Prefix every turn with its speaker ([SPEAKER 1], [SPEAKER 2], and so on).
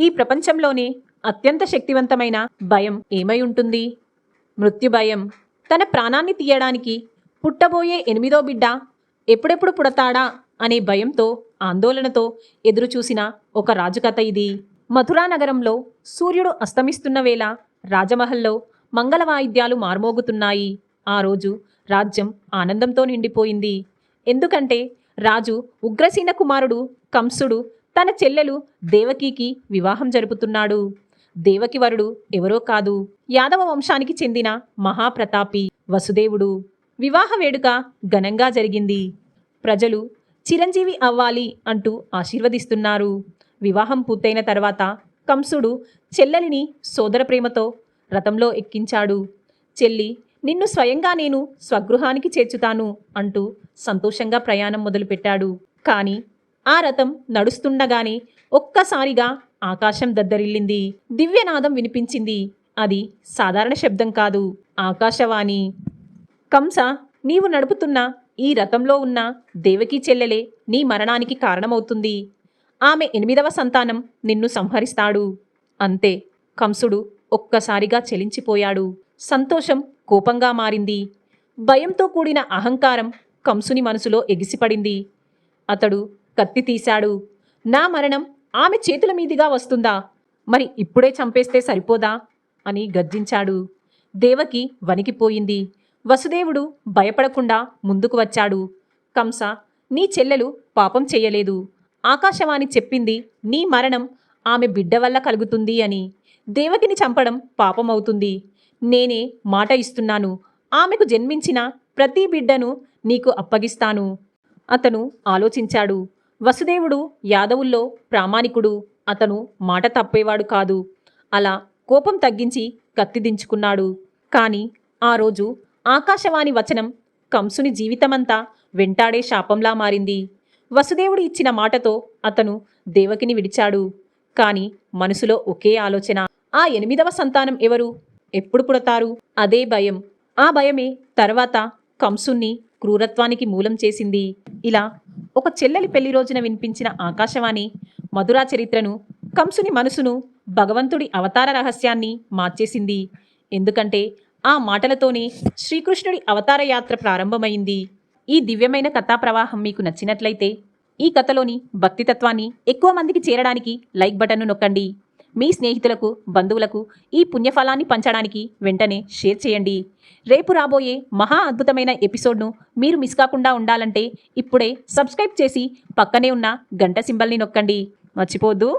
[SPEAKER 1] ఈ ప్రపంచంలోనే అత్యంత శక్తివంతమైన భయం ఏమై ఉంటుంది? మృత్యు భయం. తన ప్రాణాన్ని తీయడానికి పుట్టబోయే ఎనిమిదో బిడ్డ ఎప్పుడెప్పుడు పుడతాడా అనే భయంతో ఆందోళనతో ఎదురుచూసిన ఒక రాజుకథ ఇది. మథురా నగరంలో సూర్యుడు అస్తమిస్తున్న వేళ రాజమహల్లో మంగళ వాయిద్యాలు మార్మోగుతున్నాయి. ఆ రోజు రాజ్యం ఆనందంతో నిండిపోయింది. ఎందుకంటే రాజు ఉగ్రసీన కుమారుడు కంసుడు తన చెల్లెలు దేవకీకి వివాహం జరుపుతున్నాడు. దేవకి వరుడు ఎవరో కాదు. యాదవ వంశానికి చెందిన మహాప్రతాపి వసుదేవుడు. వివాహ వేడుక ఘనంగా జరిగింది. ప్రజలు చిరంజీవి అవ్వాలి అంటూ ఆశీర్వదిస్తున్నారు. వివాహం పూర్తయిన తర్వాత కంసుడు చెల్లెలిని సోదర ప్రేమతో రథంలో ఎక్కించాడు. చెల్లి నిన్ను స్వయంగా నేను స్వగృహానికి చేర్చుతాను అంటూ సంతోషంగా ప్రయాణం మొదలుపెట్టాడు. కానీ ఆ రథం నడుస్తుండగానే ఒక్కసారిగా ఆకాశం దద్దరిల్లింది. దివ్యనాదం వినిపించింది. అది సాధారణ శబ్దం కాదు. ఆకాశవాణి కంస నీవు నడుపుతున్న ఈ రథంలో ఉన్న దేవకీ చెల్లెలే నీ మరణానికి కారణమవుతుంది. ఆమె ఎనిమిదవ సంతానం నిన్ను సంహరిస్తాడు. అంతే. కంసుడు ఒక్కసారిగా చెలించిపోయాడు. సంతోషం కోపంగా మారింది. భయంతో కూడిన అహంకారం కంసుని మనసులో ఎగిసిపడింది. అతడు కత్తి తీశాడు. నా మరణం ఆమె చేతుల మీదుగా వస్తుందా? మరి ఇప్పుడే చంపేస్తే సరిపోదా? అని గర్జించాడు. దేవకి వణికిపోయింది వసుదేవుడు భయపడకుండా ముందుకు వచ్చాడు. కంస నీ చెల్లెలు పాపం చెయ్యలేదు ఆకాశవాణి చెప్పింది నీ మరణం ఆమె బిడ్డ వల్ల కలుగుతుంది అని. దేవకిని చంపడం పాపమవుతుంది. నేనే మాట ఇస్తున్నాను. ఆమెకు జన్మించిన ప్రతి బిడ్డను నీకు అప్పగిస్తాను. అతను ఆలోచించాడు. వసుదేవుడు యాదవుల్లో ప్రామాణికుడు అతను మాట తప్పేవాడు కాదు. అలా కోపం తగ్గించి కత్తి దించుకున్నాడు. కాని ఆ రోజు ఆకాశవాణి వచనం కంసుని జీవితమంతా వెంటాడే శాపంలా మారింది. వసుదేవుడు ఇచ్చిన మాటతో అతను దేవకిని విడిచాడు. కాని మనసులో ఒకే ఆలోచన ఆ ఎనిమిదవ సంతానం ఎవరు? ఎప్పుడు పుడతారు? అదే భయం. ఆ భయమే తర్వాత కంసుణ్ణి క్రూరత్వానికి మూలం చేసింది. ఇలా ఒక చెల్లెలి పెళ్ళి రోజున వినిపించిన ఆకాశవాణి మధురా చరిత్రను కంసుని మనసును భగవంతుడి అవతార రహస్యాన్ని మార్చేసింది. ఎందుకంటే ఆ మాటలతోనే శ్రీకృష్ణుడి అవతార యాత్ర ప్రారంభమైంది. ఈ దివ్యమైన కథా ప్రవాహం మీకు నచ్చినట్లయితే ఈ కథలోని భక్తితత్వాన్ని ఎక్కువ మందికి చేరడానికి లైక్ బటన్ను నొక్కండి. మీ స్నేహితులకు బంధువులకు ఈ పుణ్యఫలాన్ని పంచడానికి వెంటనే షేర్ చేయండి. రేపు రాబోయే మహా అద్భుతమైన ఎపిసోడ్ను మీరు మిస్ కాకుండా ఉండాలంటే ఇప్పుడే సబ్స్క్రైబ్ చేసి పక్కనే ఉన్న గంట సింబల్ని నొక్కండి. మర్చిపోద్దు